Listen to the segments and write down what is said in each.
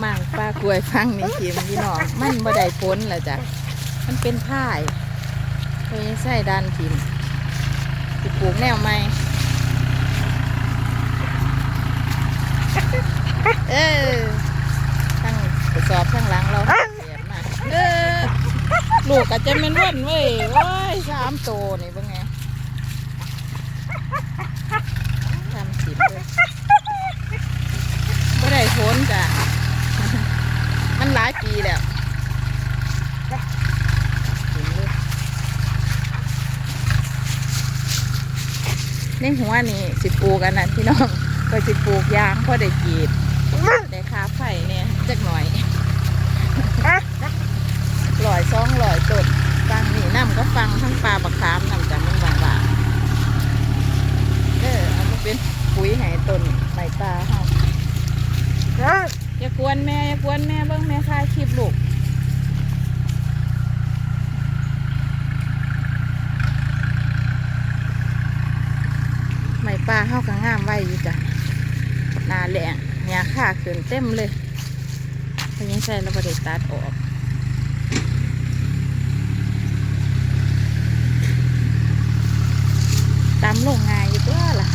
หมางปลากล้วยฟังนี่ทีมพี่น้องมันบ่ได้ผลละจ้ะมันเป็นพ่ายไปใส่ด้านทีมปลูกแนวใหม่เออทั้งกระสอบทั้งหลังเราเสียมาเออลูกอาจจะเป็นวันเว้ยโอ้ยสามโตนี่เป็นไงทำสิบเลยบ่ได้ผลจ้ะ หลายปีแล้วเห็นเลยในหัวนี่สิปลูกกันนั้นพี่น้องก็สิปลูกยางพอได้กีดได้คาไผ่เนี่ยจักหน่อยลอยซองลอยต้นฟังนี่น้ำก็ฟังทั้งปลาบักขามน้ำจากมันบางๆเออเอามาเป็นปุ๋ยให้ต้นใบปลาเฮา อย่า กวนแม่อย่ากวนแม่เบิ้งแม่ถ่าคลิปลูกไม่ปลาเข้ากางงามไว้อยู่จ้ะนาแหลงหญ้าค่าขึ้นเต็มเลยเพราะยังใส่แล้วก็ได้ตัดออกตามลงง่ายอยู่ตัวล่ะ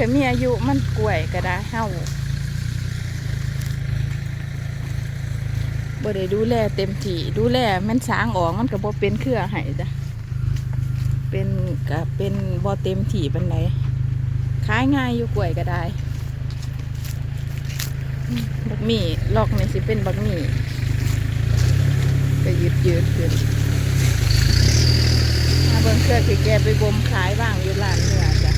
ก็มีอายุมันกล้วยก็ได้เฮาบ่ได้ดูแลเต็มที่ดูแลมันสางออกมันก็บ่เป็นเครือให้จ้ะเป็นก็เป็นบ่เต็มที่ปานใดขายง่ายอยู่กล้วยก็ได้บักมี่ลอกนี่สิเป็นบักมี่ก็ยืดยืดขึ้นมาเบิ่งเครือที่แกไปบ่มขายบ้างอยู่ร้านเนื้อจ้ะ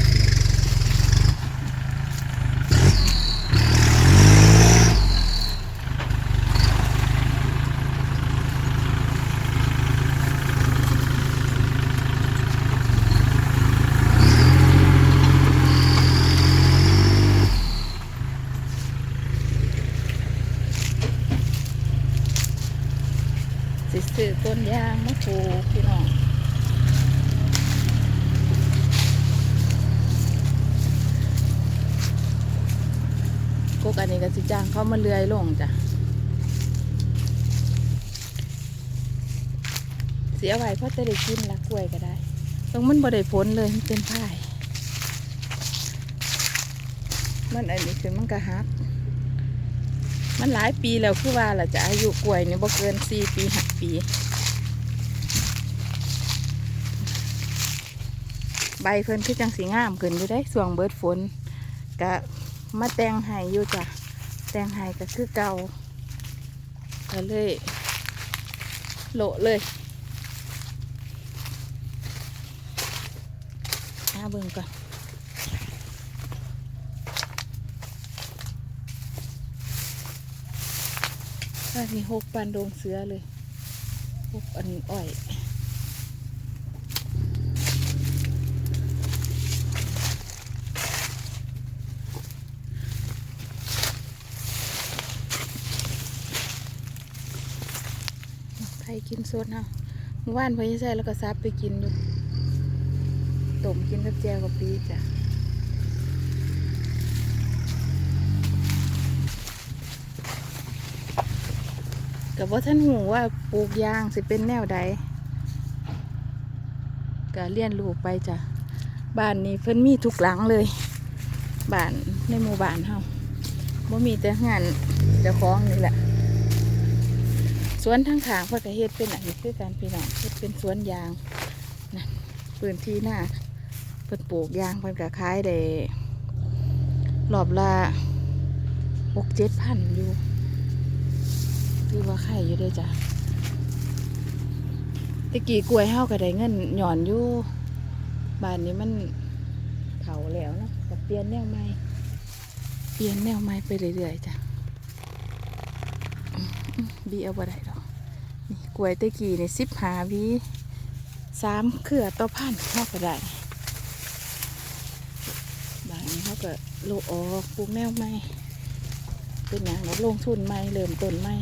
สิซื้อต้นยางมาปลูกพี่น้อง อันนี้ก็สิจ้างเขามาเลื่อยลงจ้ะเสียไว้เพราะจะได้กินละกล้วยก็ได้ตรงมันบ่ได้ผลเลยมันเป็นพ่ามันอันนี้คือมันก็ฮัก มันหลายปีแล้วคือว่าเราจะอายุกล้วยนี่บ่เกินสี่ปีห้าปีใบเพิ่นคือจังสีงามขึ้นอยู่ได้ส่วงเบิดฝนก็ มาแต่งให้อยู่จ้ะแต่งให้ก็คือเก่าก็เลยโลเลยหาเบิ่งก่อนอันนี้หกปันโดงเสือเลยหกอันอ้อย กินสดเนาะเมื่อวานพอยิ่ใส่แล้วก็ซับไปกินอยู่ต้มกินกับแจวกับปีจ้ะกับว่าท่านหูว่าปลูกยางสิเป็นแนวใดก็เรียนรู้ไปจ้ะบ้านนี้เพิ่นมีทุกหลังเลยบ้านในหมู่บ้านเฮาบ่มีแต่งานเจ้าของนี่แหละ สวนทางขางเพิ่นก็เฮ็ดเป็นอันนี้คือการพี่น้องเฮ็ดเป็นสวนยางนะพื้นที่หน้าเพิ่นปลูกยางเพิ่นก็ขายได้รอบละหกเจ็ดพันอยู่คือว่าไข่อยู่ด้วยจ้ะตะกี้กล้วยเฮาก็ไดเงินหย่อนอยู่บ้านนี้มันเผาแล้วเนาะก็เปลี่ยนแนวใหม่เปลี่ยนแนวใหม่ไปเรื่อยๆจ้ะ บีเอาบ่ได้หรอกนี่กล้วยตะกี้ในสิบหาวีสามเครือต่อพันเข้าก็ได้บางนี้เขาก็โลออกปลูกแมวใหม่เป็นอย่างเราลงทุนใหม่เริ่มต้นใหม่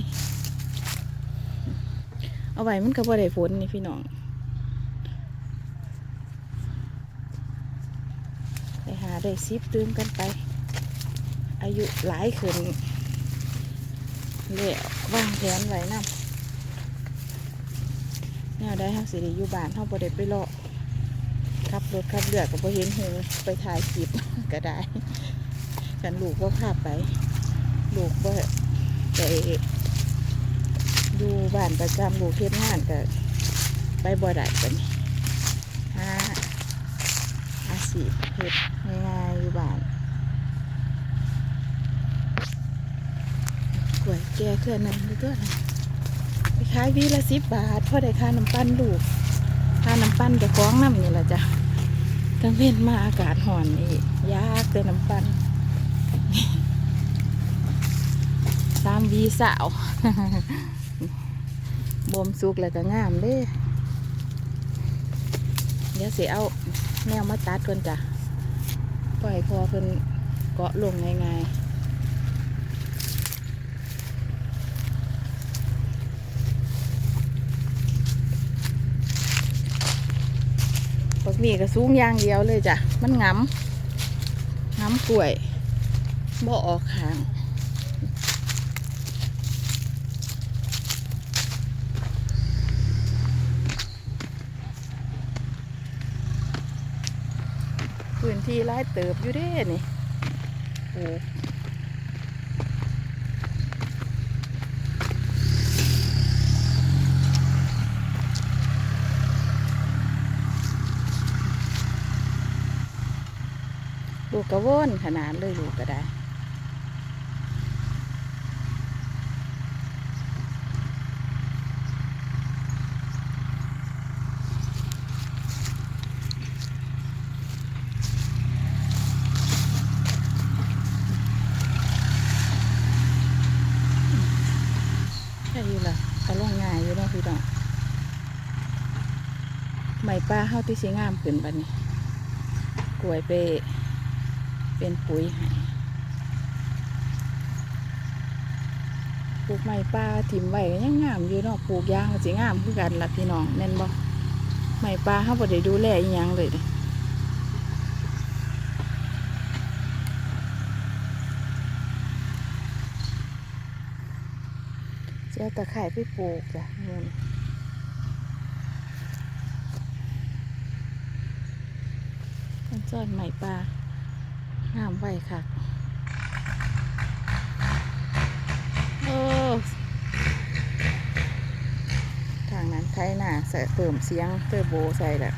เอาไว้มันก็บ่ได้ฝนนี่พี่น้องไปหาได้ซิปตื้มกันไป อายุหลายขึ้น แล้ววางแผนไว้นำแนวได้เฮาสิได้อยู่บ้านเฮาบ่ได้ไปเลาะขับรถขับเรือก็บ่เห็นหูไปถ่ายคลิปก็ได้กันลูกบ่พาไป ลูกบ่ไปอยู่บ้านประจำลูกเฮ็ดงานก็ไปบ่ได้กันหาอาชีพเฮ็ดง่ายๆอยู่บ้าน กล้วย แก่เคลื่อนหนึงหรือตัวนไปขายวีละสิบบาทพอได้ค่าน้ำปั้นลูกค่าน้ำปั้นจะคล้องน้ำนี่แหละจ้ะทั้งเว้นมาอากาศห่อนนี่ยากแต่น้ำปั้นสามวีสาวบ่มสุกแล้วก็งามเด้เดี๋ยวเสิเอาแนวมาตัดเพิ่นจ้ะปล่อยพอเพิ่นเกาะลงง่ายๆ นี่ก็สูงอย่างเดียวเลยจ้ะ มันงำงำกล้วยบ่ออกหางพื้นที่ไล่เติบอยู่เด้นี่โอ้ ลูกกระว่นขนาดเลยลูกก็ได้ใช่ยู่ล่ะก็ลงง่ายอยู่เนาะพี่น้องไหม้ปลาเฮาที่สิงามขึ้นบัดนี้กล้วยไป เป็นปุ๋ยให้ปลูกไม้ปลาถิ่มไว้ก็ยังงามอยู่เนาะปลูกยางก็สิงามคือกันล่ะพี่น้องแม่นบ่ไม้ปลาเฮาบ่ได้ดูแลอีหยังเลยเจ้าตะไคร้ไปปลูกจ้ะเงินมันซ่อนไม้ปลา งามไว้ค่ะโอ้ทางนั้นไทยหน้าใส่เติมเสียงเตอร์โบใส่แหละ